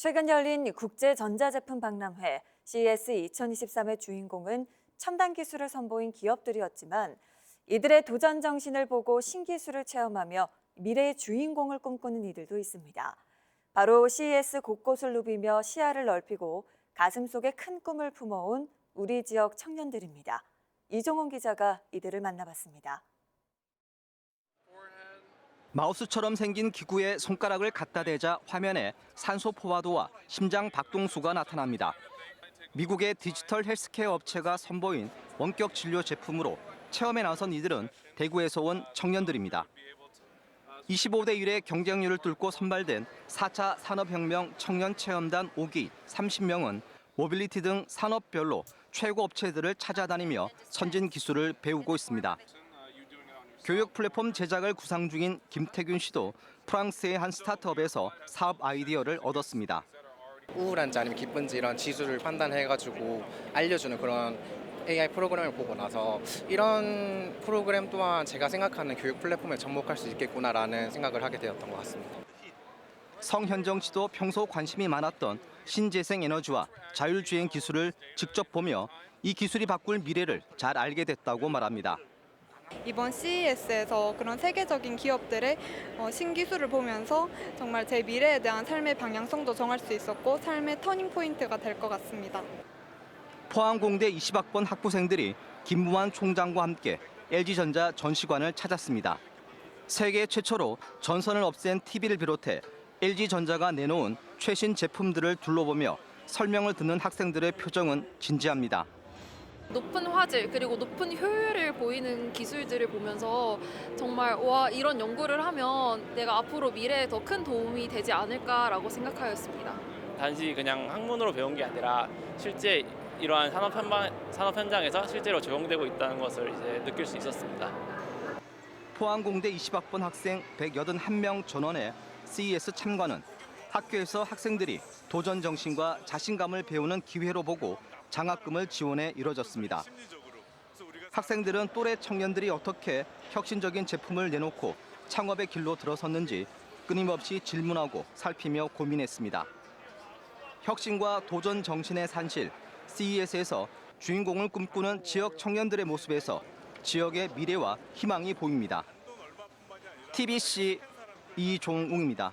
최근 열린 국제전자제품 박람회 CES 2023의 주인공은 첨단 기술을 선보인 기업들이었지만 이들의 도전 정신을 보고 신기술을 체험하며 미래의 주인공을 꿈꾸는 이들도 있습니다. 바로 CES 곳곳을 누비며 시야를 넓히고 가슴 속에 큰 꿈을 품어온 우리 지역 청년들입니다. 이종훈 기자가 이들을 만나봤습니다. 마우스처럼 생긴 기구에 손가락을 갖다 대자 화면에 산소 포화도와 심장 박동수가 나타납니다. 미국의 디지털 헬스케어 업체가 선보인 원격 진료 제품으로 체험에 나선 이들은 대구에서 온 청년들입니다. 25대 1의 경쟁률을 뚫고 선발된 4차 산업혁명 청년 체험단 5기 30명은 모빌리티 등 산업별로 최고 업체들을 찾아다니며 선진 기술을 배우고 있습니다. 교육 플랫폼 제작을 구상 중인 김태균 씨도 프랑스의 한 스타트업에서 사업 아이디어를 얻었습니다. 우울한지 아니면 기쁜지 이런 지수를 판단해가지고 알려주는 그런 AI 프로그램을 보고 나서 이런 프로그램 또한 제가 생각하는 교육 플랫폼에 접목할 수 있겠구나라는 생각을 하게 되었던 것 같습니다. 성현정 씨도 평소 관심이 많았던 신재생 에너지와 자율주행 기술을 직접 보며 이 기술이 바꿀 미래를 잘 알게 됐다고 말합니다. 이번 CES에서 그런 세계적인 기업들의 어, 신기술을 보면서 정말 제 미래에 대한 삶의 방향성도 정할 수 있었고 삶의 터닝 포인트가 될 것 같습니다. 포항공대 20학번 학부생들이 김무환 총장과 함께 LG전자 전시관을 찾았습니다. 세계 최초로 전선을 없앤 TV를 비롯해 LG전자가 내놓은 최신 제품들을 둘러보며 설명을 듣는 학생들의 표정은 진지합니다. 높은 화질 그리고 높은 효율을 보이는 기술들을 보면서 정말 와 이런 연구를 하면 내가 앞으로 미래에 더 큰 도움이 되지 않을까라고 생각하였습니다. 단지 그냥 학문으로 배운 게 아니라 실제 이러한 산업 현장 산업 현장에서 실제로 적용되고 있다는 것을 이제 느낄 수 있었습니다. 포항공대 20학번 학생 181명 전원의 CES 참관은 학교에서 학생들이 도전 정신과 자신감을 배우는 기회로 보고 장학금을 지원해 이뤄졌습니다. 학생들은 또래 청년들이 어떻게 혁신적인 제품을 내놓고 창업의 길로 들어섰는지 끊임없이 질문하고 살피며 고민했습니다. 혁신과 도전 정신의 산실 CES에서 주인공을 꿈꾸는 지역 청년들의 모습에서 지역의 미래와 희망이 보입니다. TBC 이종웅입니다.